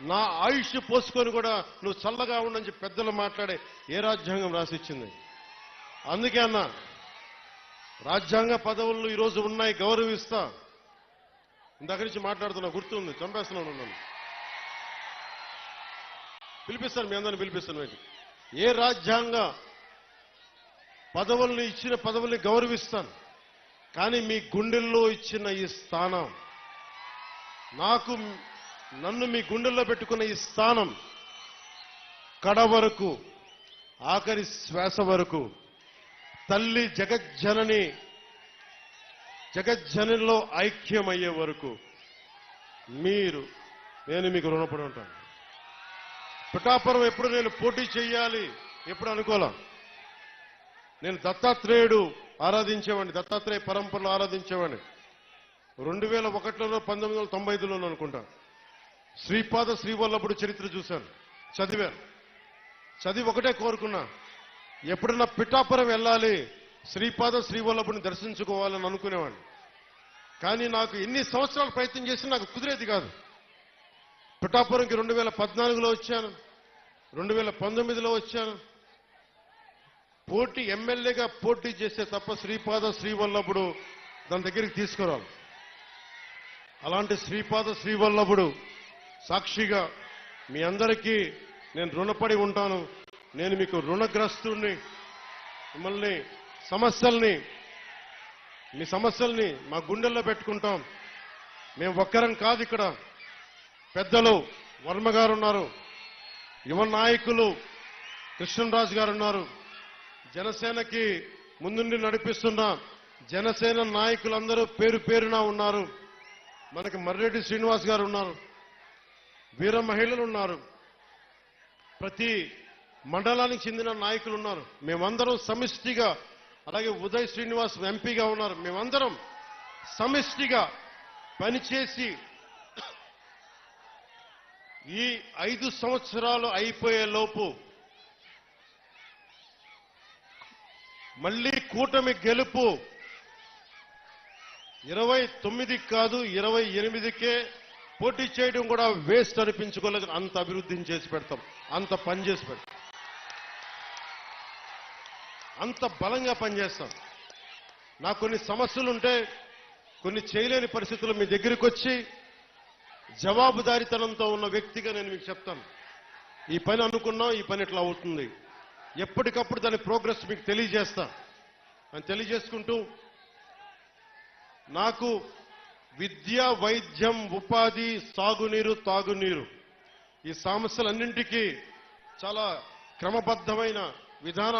నా ఆయుష్ పోసుకొని కూడా నువ్వు చల్లగా ఉండని చెప్పి పెద్దలు మాట్లాడే ఏ రాజ్యాంగం రాసిచ్చింది? అందుకే అన్న రాజ్యాంగ పదవులు ఈరోజు ఉన్నాయి గౌరవిస్తా. ఇందాక నుంచి మాట్లాడుతున్నా గుర్తుంది చంపేస్తున్నాను నన్ను. పిలిపిస్తాను మీ అందరిని పిలిపిస్తాను మీకు ఏ రాజ్యాంగ పదవుల్ని ఇచ్చిన పదవుల్ని గౌరవిస్తాను కానీ మీ గుండెల్లో ఇచ్చిన ఈ స్థానం నాకు నన్ను మీ గుండెల్లో పెట్టుకున్న ఈ స్థానం కడ వరకు ఆఖరి శ్వాస వరకు తల్లి జగజ్జనని జగజ్జనంలో ఐక్యమయ్యే వరకు మీరు నేను మీకు రుణపడి ఉంటాను. పిఠాపురం ఎప్పుడు నేను పోటీ చేయాలి ఎప్పుడు అనుకోలే? నేను దత్తాత్రేయుడు ఆరాధించేవాడిని దత్తాత్రేయ పరంపరలో ఆరాధించేవాడిని. రెండు వేల ఒకటిలో పంతొమ్మిది వందల తొంభై ఐదులో అనుకుంటాను శ్రీపాద శ్రీవల్లభుడు చరిత్ర చూశాను. చదివాను. చదివి ఒకటే కోరుకున్నా. ఎప్పుడన్నా పిఠాపురం వెళ్ళాలి శ్రీపాద శ్రీవల్లభుని దర్శించుకోవాలని అనుకునేవాడిని. కానీ నాకు ఎన్ని సంవత్సరాలు ప్రయత్నం చేసి నాకు కుదిరేది కాదు. పిఠాపురంకి రెండు వేల పద్నాలుగులో వచ్చాను. రెండు వేల పంతొమ్మిదిలో వచ్చాను. పోటీ ఎమ్మెల్యేగా పోటీ చేస్తే తప్ప శ్రీపాద శ్రీవల్లభుడు దాని దగ్గరికి తీసుకురావాలి అలాంటి శ్రీపాద శ్రీవల్లభుడు సాక్షిగా మీ అందరికీ నేను రుణపడి ఉంటాను. నేను మీకు రుణగ్రస్తుడిని మిమ్మల్ని సమస్యల్ని మీ సమస్యల్ని మా గుండెల్లో పెట్టుకుంటాం. మేము ఒక్కరం కాదు ఇక్కడ. పెద్దలు వర్మ గారు ఉన్నారు యువ నాయకులు కృష్ణరాజు గారు ఉన్నారు. జనసేనకి ముందుండి నడిపిస్తున్న జనసేన నాయకులందరూ పేరు పేరున ఉన్నారు. మనకి మర్రెడ్డి శ్రీనివాస్ గారు ఉన్నారు. వీర మహిళలు ఉన్నారు. ప్రతి మండలానికి చెందిన నాయకులు ఉన్నారు. మేమందరం సమిష్టిగా అలాగే ఉదయ్ శ్రీనివాస్ ఎంపీగా ఉన్నారు. మేమందరం సమిష్టిగా పనిచేసి ఈ ఐదు సంవత్సరాలు అయిపోయే లోపు మళ్ళీ కూటమి గెలుపు ఇరవై తొమ్మిది కాదు ఇరవై ఎనిమిదికే పోటీ చేయడం కూడా వేస్ట్ అనిపించుకోలేదు అంత అభివృద్ధిని చేసి పెడతాం. అంత పని చేసి పెడతాం. అంత బలంగా పనిచేస్తాం. నాకు కొన్ని సమస్యలు ఉంటే కొన్ని చేయలేని పరిస్థితులు మీ దగ్గరికి వచ్చి జవాబుదారితనంతో ఉన్న వ్యక్తిగా నేను మీకు చెప్తాను. ఈ పని అనుకున్నాం ఈ పని ఇట్లా అవుతుంది. ఎప్పటికప్పుడు దాని ప్రోగ్రెస్ మీకు తెలియజేస్తా. అని తెలియజేసుకుంటూ నాకు విద్య వైద్యం ఉపాధి సాగునీరు తాగునీరు. ఈ సమస్యలన్నింటికీ చాలా క్రమబద్ధమైన విధానాలు